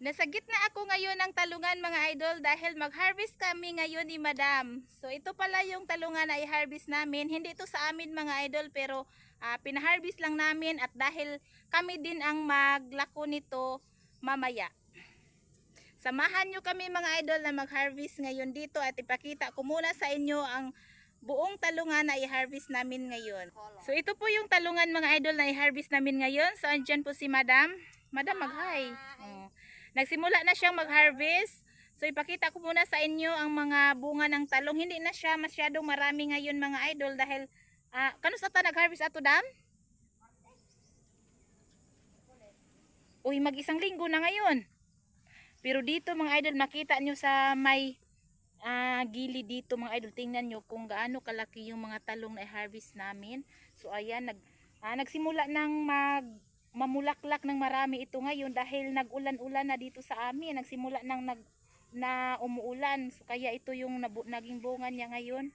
Nasa gitna ako ngayon ng talungan mga idol dahil mag-harvest kami ngayon ni Madam. So ito pala yung talungan na i-harvest namin. Hindi ito sa amin mga idol pero ah, pina-harvest lang namin at dahil kami din ang maglako nito mamaya. Samahan nyo kami mga idol na mag-harvest ngayon dito at ipakita ko muna sa inyo ang buong talungan na i-harvest namin ngayon. So ito po yung talungan mga idol na i-harvest namin ngayon. So andyan po si Madam. Madam mag-hi. Oh. Nagsimula na siyang mag-harvest. So ipakita ko muna sa inyo ang mga bunga ng talong. Hindi na siya masyadong marami ngayon mga idol dahil ah kanus ata nag-harvest ato dam? Uy, mag-isang linggo na ngayon. Pero dito mga idol, makita nyo sa may ah, gilid dito mga idol. Tingnan nyo kung gaano kalaki yung mga talong na i-harvest namin. So ayan, nag, ah, nagsimula ng mag mamulaklak ng marami ito ngayon dahil nag-ulan-ulan na dito sa amin. Nagsimula ng nag, na umuulan. So kaya ito yung nabu, naging bunga niya ngayon.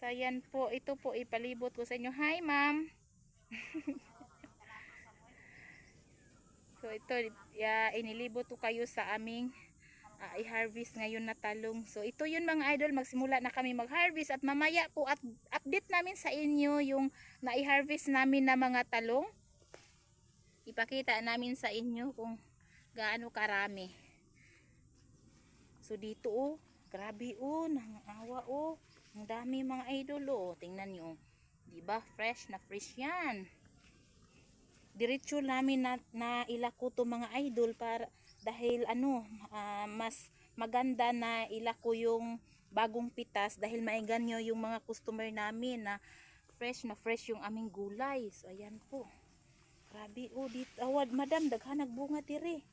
So ayan po, ito po ipalibot ko sa inyo. Hi ma'am! So ito, ya, inilibot ko kayo sa aming ah, i-harvest ngayon na talong. So ito yun mga idol, magsimula na kami mag-harvest at mamaya po at update namin sa inyo yung na-i-harvest namin na mga talong. Ipakita namin sa inyo kung gaano karami. So dito oh, grabe oh, nangawa oh. Ang dami mga idol oh. Tingnan nyo. 'Di ba? Fresh na fresh 'yan diretso namin na, na ilako to mga idol para dahil ano ah, mas maganda na ilako yung bagong pitas dahil maigan nyo yung mga customer namin na fresh na fresh yung aming gulay so ayan po grabe oh dito awad madam daghan nagbunga diri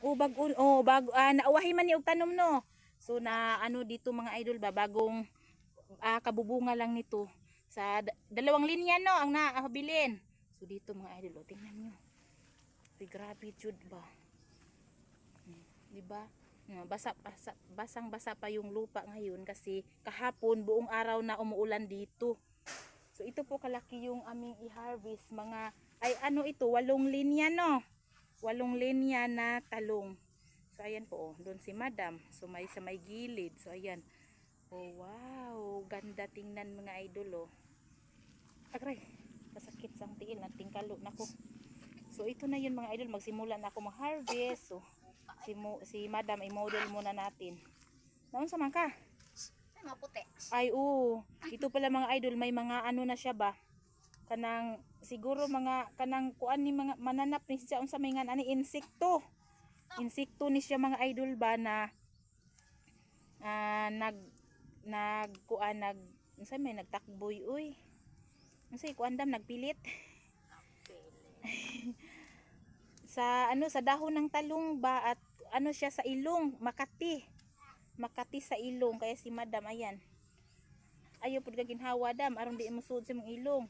oh bago oh bago ah, nauwahi man ni og tanom no so na ano dito mga idol ba bagong ah, kabubunga lang nito sa da- dalawang linya no ang naabilin So dito mga idol, oh, tingnan nyo. Uy, grabe jud ba? Hmm, Di ba? Hmm, Basa, basa, basang basa pa yung lupa ngayon kasi kahapon buong araw na umuulan dito. So ito po kalaki yung aming i-harvest mga ay ano ito, walong linya no. Walong linya na talong. So ayan po, oh, doon si Madam. So may sa may gilid. So ayan. Oh wow, ganda tingnan mga idol oh. Agray, kasakit sang tiil na tingkalo nako. So ito na yun mga idol, magsimula na ako mag-harvest. So si mo, si Madam i-model muna natin. Naon sa man ka? Mga puti. Ay oo, ito pala mga idol, may mga ano na siya ba? Kanang siguro mga kanang kuan ni mga mananap ni siya unsa may nga ani insekto. Insekto ni siya mga idol ba na ah, nag nag kuan nag unsa may nagtakboy uy. Unsa kuan dam nagpilit? sa ano sa dahon ng talong ba at ano siya sa ilong Makati Makati sa ilong kaya si madam ayan. Ayaw pud ginhawa dam. Aron di mo sud sa mong ilong.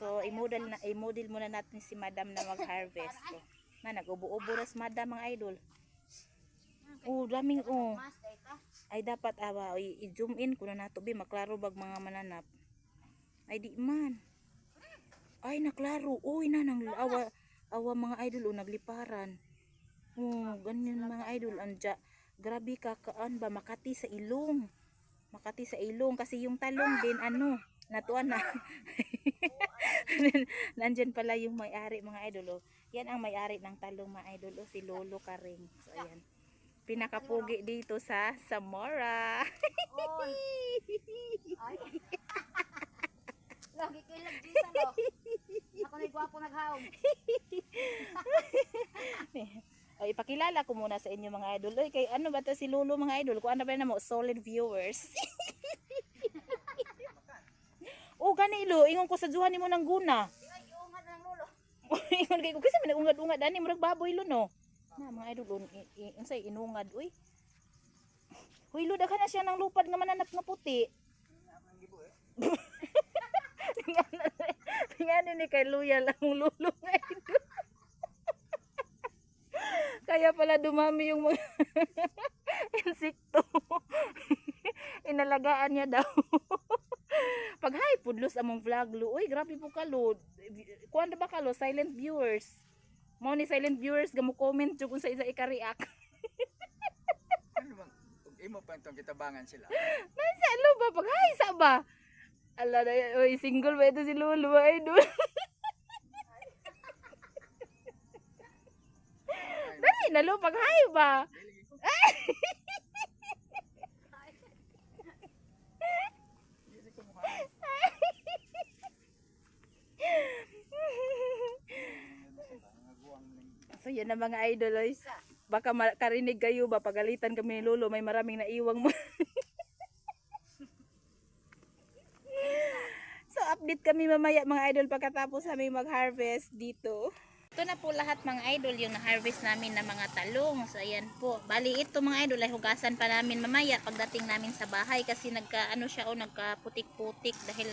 So i-model na i-model muna natin si madam na mag-harvest so, na nag-ubo-ubo na si madam mga idol. Oh daming oh. ay dapat awa i-zoom in kuno nato bi maklaro bag mga mananap. Ay di man. Ay naklaro. Uy na nang awa awa mga idol o nagliparan. Oh ganyan mga idol anja grabe ka kaan ba? Makati sa ilong. Makati sa ilong. Kasi yung talong din ano natuan na. Nandyan pala yung may-ari mga idol oh. yan ang may-ari ng talong mga idol oh, si Lolo Karing. So ayan. Pinakapugi dito sa Samora. Lagi ko ilang dito, no? Ako na gwapo naghaom. Ay, ipakilala ko muna sa inyo mga idol. Oy, kay ano ba to si Lolo mga idol? Kung ano ba na mo, solid viewers. oh, gani lo, ingon ko sa duha nimo ng guna. Ingon kay ko kasi man ungad-ungad ani murag baboy lo no. Na mga idol, unsay inungad uy. Huy, lo daghan na siya ng lupad nga mananap nga puti. Tingnan ni kay Luya lang lulo nga idol. Kaya pala dumami yung mga insekto. Inalagaan niya daw. Pag hi pudlos among vlog lo. Uy, grabe po ka lo. Kuan ba ka lo silent viewers. Mo ni silent viewers gamo comment jud kung sa isa ika-react. Ano imo pa itong kitabangan sila. Nasa ano ba pag hay sa ba? Ala na oy single ba ito si Lulu mga idol. Dali na lo pag hay ba? So yan na mga idol oy. Baka makarinig kayo ba pagalitan kami ni Lolo may maraming naiwang mo. so update kami mamaya mga idol pagkatapos namin mag-harvest dito. Ito na po lahat mga idol yung na-harvest namin na mga talong. So ayan po. Bali ito mga idol ay hugasan pa namin mamaya pagdating namin sa bahay kasi nagka ano siya o nagkaputik-putik dahil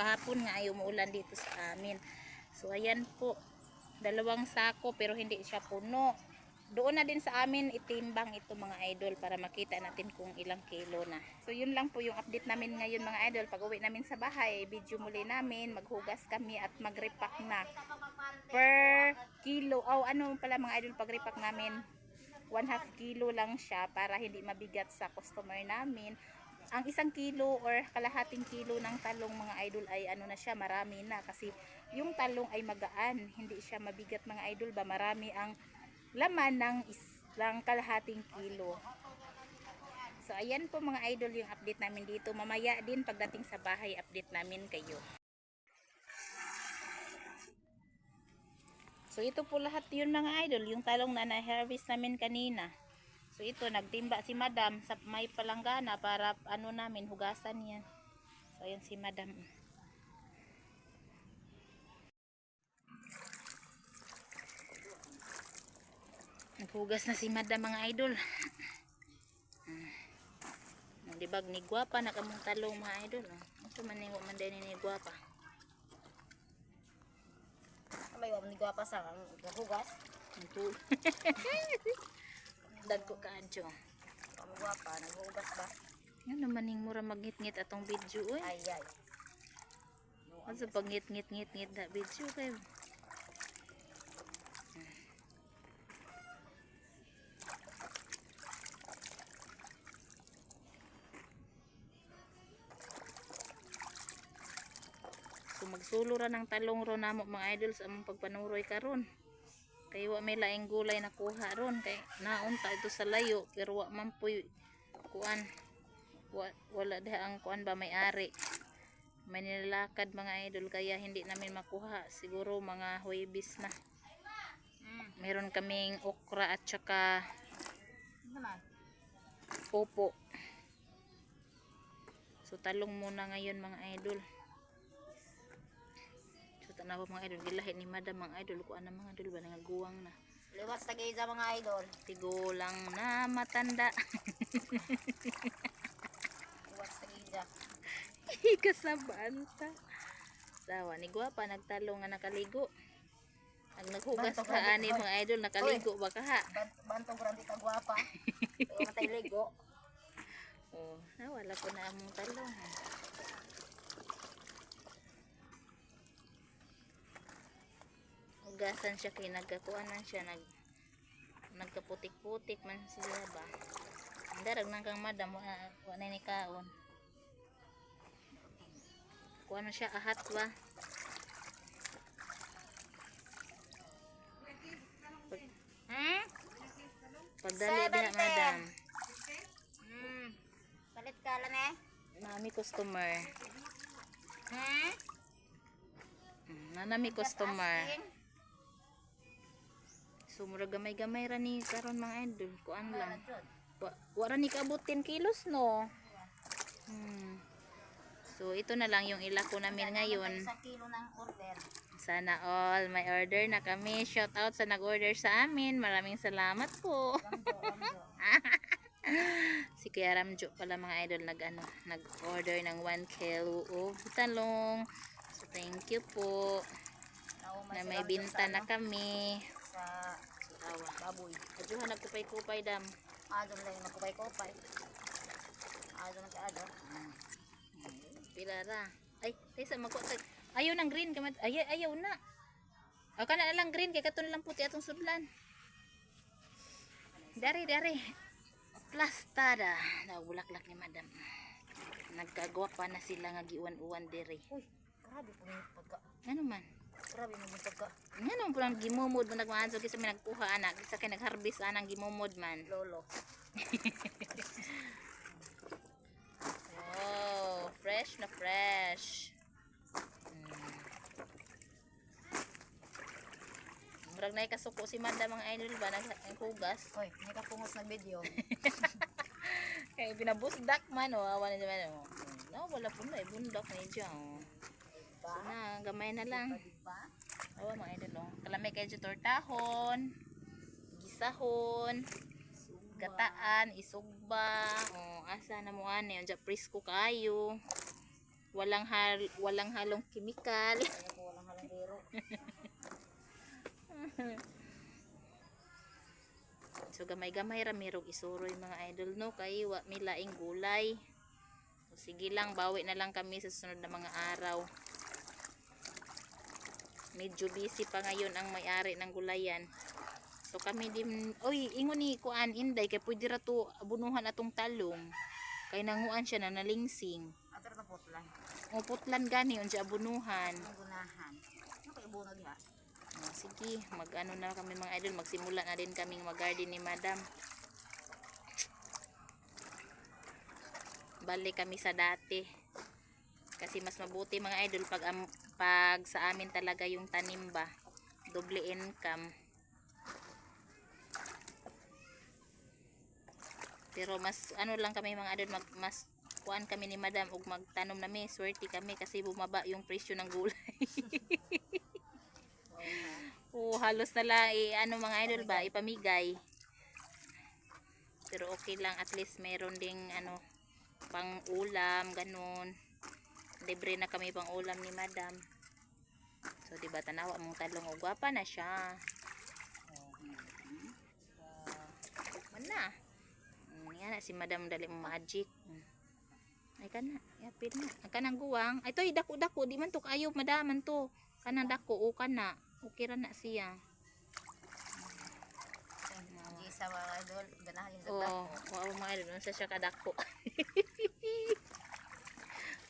kahapon nga ay umuulan dito sa amin. So ayan po. Dalawang sako pero hindi siya puno. Doon na din sa amin itimbang ito mga idol para makita natin kung ilang kilo na. So yun lang po yung update namin ngayon mga idol. Pag uwi namin sa bahay, video muli namin, maghugas kami at magrepack na. Per kilo, oh ano pala mga idol pag repack namin, one half kilo lang siya para hindi mabigat sa customer namin. Ang isang kilo or kalahating kilo ng talong mga idol ay ano na siya, marami na kasi yung talong ay magaan, hindi siya mabigat mga idol ba, marami ang laman ng isang kalahating kilo. So ayan po mga idol yung update namin dito. Mamaya din pagdating sa bahay update namin kayo. So ito po lahat yun mga idol, yung talong na na-harvest namin kanina. So ito nagtimba si Madam sa may palanggana para ano namin hugasan yan. So ayan si Madam. Naghugas na si Madam mga idol. Ah. Di ba ni gwapa na kamong talong mga idol. Ito man ni gwapa. May wala ni gwapa sa gahugas. Ito. Dagko ka ancho. Kami gwapa, naghugas ba? Ano naman ning mura magngit-ngit atong video oy. Ay, ay. Asa pag ngit-ngit-ngit-ngit da video kayo. Magsulo ra ng talong ro namo mga idol sa among pagpanuroy karon. Kay wa may laing gulay na kuha ron kay naunta ito sa layo pero wa man puy kuan wa, wala diha ang kuan ba may ari. May nilalakad mga idol kaya hindi namin makuha siguro mga huwebis na. Meron kaming okra at saka Ano naman? Opo. So talong muna ngayon mga idol. So tanaw mga idol gilahi ni madam mga idol ko ana mga idol ba nangaguwang na. Liwas sa sa mga idol. Tigulang na matanda. Liwas sa giza. Kasabanta. Sawa ni gwapa nagtalong nga nakaligo. Ang naghugas ka ani mga idol nakaligo ba ka ha? Bant bantong randi ka. Pero matay ligo. Oh, nawala ko na among talong. Hugasan siya kay nagkakuanan siya nag nagkaputik-putik man sila ba. Darag nang kang madam wa wa na ni kaon. Kuan siya ahat ba? Pag, Hmm? pagdali ten. madam. Hmm. Palit ka lang eh. Nami customer. Hmm? Mm, Nanami customer. So mura gamay-gamay ra ni karon mga idol, kuan lang. Wa, wala ni kaabot 10 kilos no. Hmm. So ito na lang yung ilako namin ngayon. Isang kilo ng order. Sana all may order na kami. Shout out sa nag-order sa amin. Maraming salamat po. Ramjo, ramjo. si Kuya Ramjo pala mga idol nag ano, nag-order ng 1 kilo of talong. So thank you po. Na may binta sa na kami. Sa Awa. baboy. Aduhan nagkupay-kupay dam. Adon lang yung nakupay-kupay. Adon lang ka adon. Pila ra. Ay, tay sa magko. Ayaw ng green kamat. Ay, ayaw na. O kana na lang green kay katon lang puti atong sudlan. Dari dari. Plastada. Nabulaklak ni madam. Nagkagawa pa na sila nga giuwan-uwan diri. Uy, grabe po yung pagka. Ano man? Grabe mo yung pagka. Ngano po lang gimumod mo nagmaanso kisa may nagkuha anak kisa kay nagharvest anang gimumod man. Lolo. Oh, fresh na fresh. Mm. Murag na ikasuko si Manda mga idol ba nag naghugas. Uy, may kapungos ng video. Kaya pinabusdak man oh, awan na naman oh. No, wala po na ibundak ni dyan oh. So na, gamay na lang. Diba? Awa mga idol oh. Kalamay kayo tortahon, gisahon, gataan, isugba, oh, asa na mo ani, dyan presko kayo. Walang hal walang halong kimikal. Walang halangero. So gamay-gamay ra mirog isuroy mga idol no kay wa mi laing gulay. So sige lang bawi na lang kami sa sunod na mga araw. Medyo busy pa ngayon ang may-ari ng gulayan. So kami din oy ingon ni kuan inday kay pwede ra to abunuhan atong talong. Kay nanguan siya na nalingsing. Atar na potlan. O putlan gani unsa abunuhan. Ang gunahan. Ano kayo bunod ha? Ah, sige, mag-ano na kami mga idol, magsimula na din kaming mag-garden ni madam. Balik kami sa dati. Kasi mas mabuti mga idol pag, am- pag sa amin talaga yung tanim ba. Doble income. Pero mas ano lang kami mga idol, mag, mas kuan kami ni madam ug magtanom nami, swerte kami kasi bumaba yung presyo ng gulay. Oo, halos na lang, eh, ano mga idol ba, ipamigay. Pero okay lang, at least meron ding, ano, pang ulam, ganun. Libre na kami pang ulam ni madam. So, di ba tanawa mong talong, o gwapa na siya. Man na. Mm, yan na, si madam dali mo magic. Ay ka na, yapit na. Ang kanang guwang. Ay, to, dako-dako, di man to kayo, madaman to. Kanang dako, o kana. Okay ra na siya. Sa mga idol, ganahan yung Oo, gata. wow, mga idol, unsa siya kadako.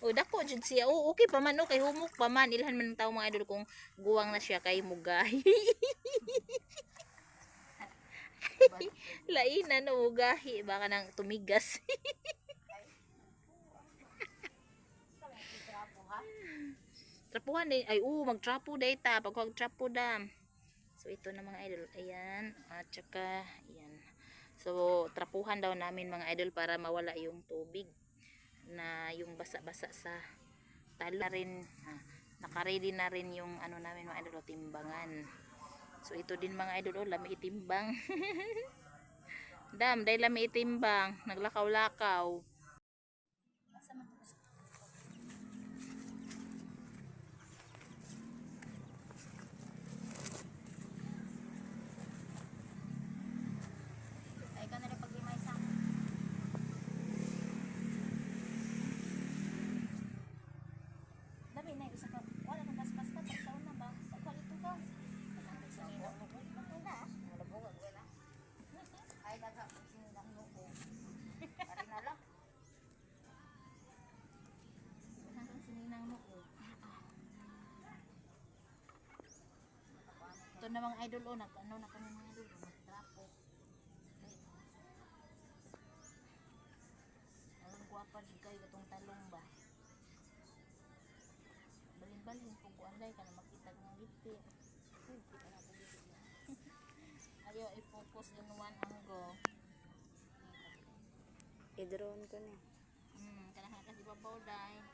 o dako jud siya. Oo, okay pa man no kay humok pa man ilhan man ng tao mga idol kung guwang na siya kay mugay. Laina no mugahi baka nang tumigas. Trapuhan din. Ay, oo, magtrapo data. Pag magtrapo da. So, ito na mga idol. Ayan. At saka, ayan. So, trapuhan daw namin mga idol para mawala yung tubig na yung basa-basa sa talo na rin. Ah, nakaready na rin yung ano namin mga idol, timbangan. So, ito din mga idol, oh, lami itimbang. Dam, dahil lami itimbang. Naglakaw-lakaw. Na mga idol o, nag, ano na kami mga idol o, nagtrapo. Alam ko apa di kayo itong talong ba. Balin-balin kung kuanday ka na makita ng lipi. Uy, kita na po dito. Ayaw i-focus in one angle. I-drone ko na. Hmm, kanahan kasi babaw dahil.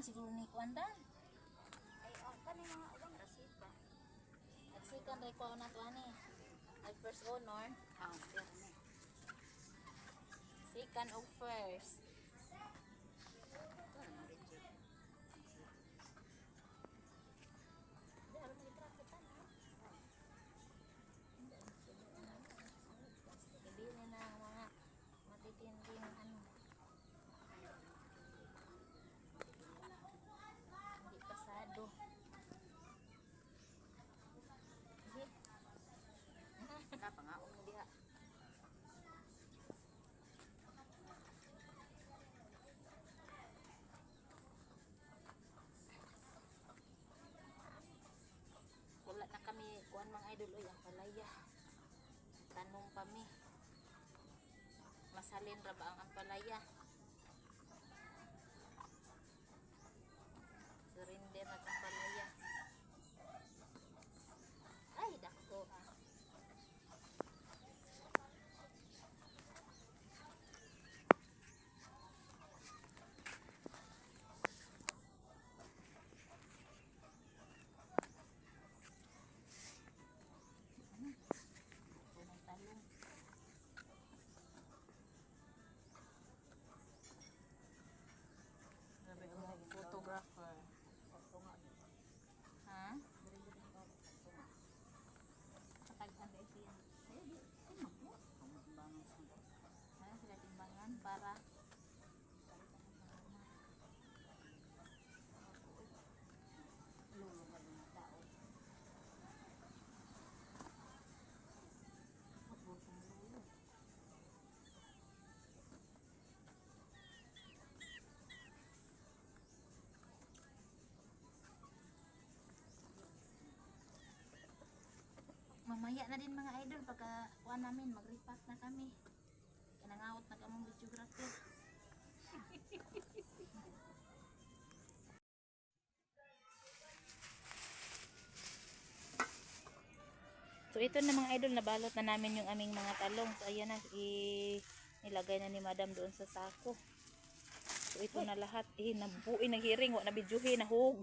Man siguro ni Kuanda. Ay, oh, kani mga ulang rasit ba? Nag-second ray ko na to ani. Nag first honor. Ah, pero na. Second o first. Kuan mga idol. Oy ang palaya. Tanong pa mi. Masalin ra ba ang ampalaya mamaya na din mga idol pagka kuha namin mag-repack na kami. Kanangawot na kamong videographer. So ito na mga idol nabalot na namin yung aming mga talong. So ayan na i nilagay na ni madam doon sa sako. So ito na lahat. Eh nabuin naghiring wa na bidyuhin nahog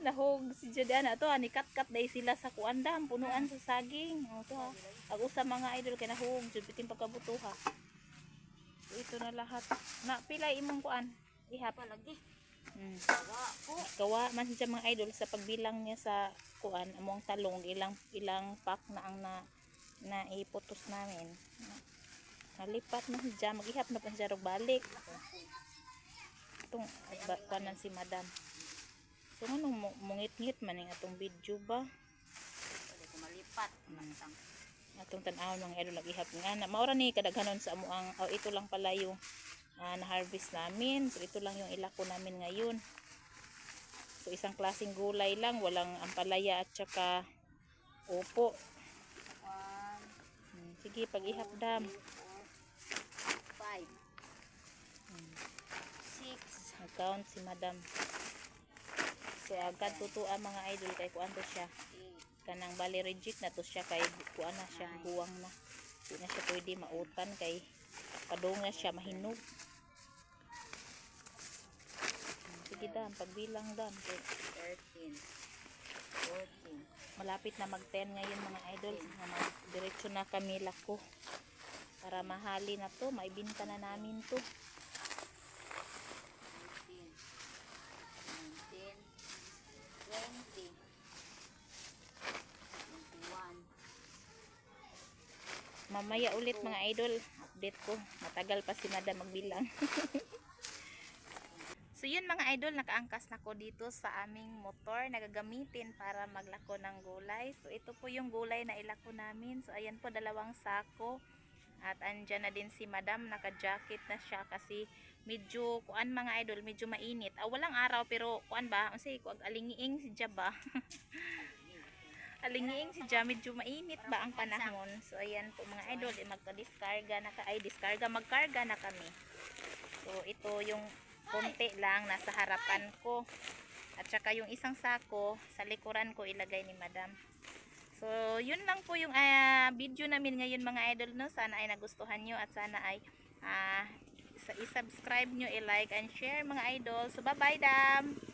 nahog si Jadiana to ani kat kat day sila sa kuandam punuan sa saging. O to ha ako sa mga idol kay nahog jud bitin pagkabuto ha so, ito na lahat. Na pila imong kuan? Ihap Palagi. hmm. Kawa man siya mga idol sa pagbilang niya sa kuan among talong ilang ilang pack na ang na na iputos namin. Nalipat na siya maghihap na pa siya balik. Itong kuanan si madam so anong mo- mungit-ngit man yung atong video ba? Pwede ko malipat. Mantang. atong tan-awon mga idol naghihap nga na. Maura ni kadaghanon sa amo ang oh, ito lang pala yung ah, na-harvest namin. So ito lang yung ilako namin ngayon. So isang klaseng gulay lang walang ampalaya at saka upo. Hmm, sige pag-ihap dam. four, five, six, nag-count si madam so agad tutuan mga idol kay kuan to siya. Kanang bali reject na to siya kay kuan na siya buwang na. Di na siya pwede mautan kay padong na siya mahinog. Sige dam pagbilang kay thirteen, fourteen, malapit na mag 10 ngayon mga idol. Diretso na kami lako. Para mahali na to maibinta na namin to mamaya ulit mga idol. Update ko. Matagal pa si madam magbilang. So yun mga idol. Nakaangkas na ko dito sa aming motor na gagamitin para maglako ng gulay. So ito po yung gulay na ilako namin. So ayan po dalawang sako. At andyan na din si madam. Naka jacket na siya kasi medyo kuan mga idol medyo mainit. Ah, walang araw pero kuan ba? Unsay kuag alingiing si Jaba alingiing si Jam medyo mainit ba ang panahon? So ayan po mga idol eh, magka-discarga na ka ay discarga magkarga na kami. So ito yung konti lang nasa harapan ko. At saka yung isang sako sa likuran ko ilagay ni madam. So yun lang po yung ah, video namin ngayon mga idol no? Sana ay nagustuhan nyo at sana ay isa- i-subscribe nyo i-like and share mga idol. So bye bye dam